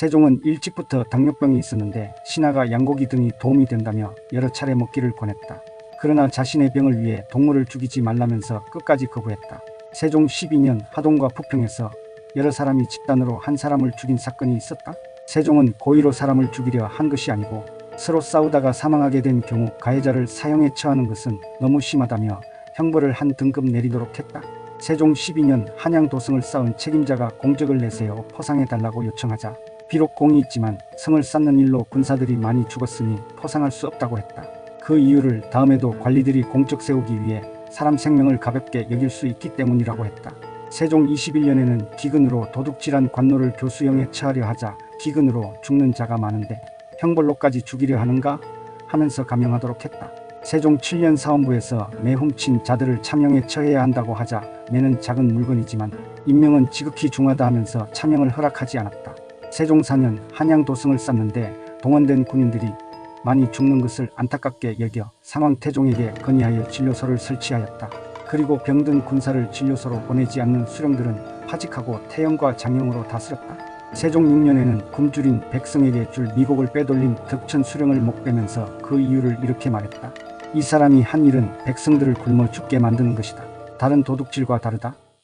세종은 일찍부터 당뇨병이 있었는데 신하가 양고기 등이 도움이 된다며 여러 차례 먹기를 권했다. 그러나 자신의 병을 위해 동물을 죽이지 말라면서 끝까지 거부했다. 세종 12년 하동과 부평에서 여러 사람이 집단으로 한 사람을 죽인 사건이 있었다. 세종은 고의로 사람을 죽이려 한 것이 아니고 서로 싸우다가 사망하게 된 경우 가해자를 사형에 처하는 것은 너무 심하다며 형벌을 한 등급 내리도록 했다. 세종 12년 한양 도성을 쌓은 책임자가 공적을 내세워 포상해 달라고 요청하자 비록 공이 있지만 성을 쌓는 일로 군사들이 많이 죽었으니 포상할 수 없다고 했다. 그 이유를 다음에도 관리들이 공적 세우기 위해 사람 생명을 가볍게 여길 수 있기 때문이라고 했다. 세종 21년에는 기근으로 도둑질한 관노를 교수형에 처하려 하자 기근으로 죽는 자가 많은데 형벌로까지 죽이려 하는가 하면서 감형하도록 했다. 세종 7년 사원부에서 매 훔친 자들을 참형에 처해야 한다고 하자 매는 작은 물건이지만 인명은 지극히 중하다 하면서 참형을 허락하지 않았다. 세종 4년 한양 도성을 쌓는데 동원된 군인들이 많이 죽는 것을 안타깝게 여겨 상황태종에게 건의하여 진료소를 설치하였다. 그리고 병든 군사를 진료소로 보내지 않는 수령들은 파직하고 태형과 장형으로 다스렸다. 세종 6년에는 굶주린 백성에게 줄 미곡을 빼돌린 덕천 수령을 목베면서 그 이유를 이렇게 말했다. 이 사람이 한 일은 백성들을 굶어 죽게 만드는 것이다. 다른 도둑질과 다르다.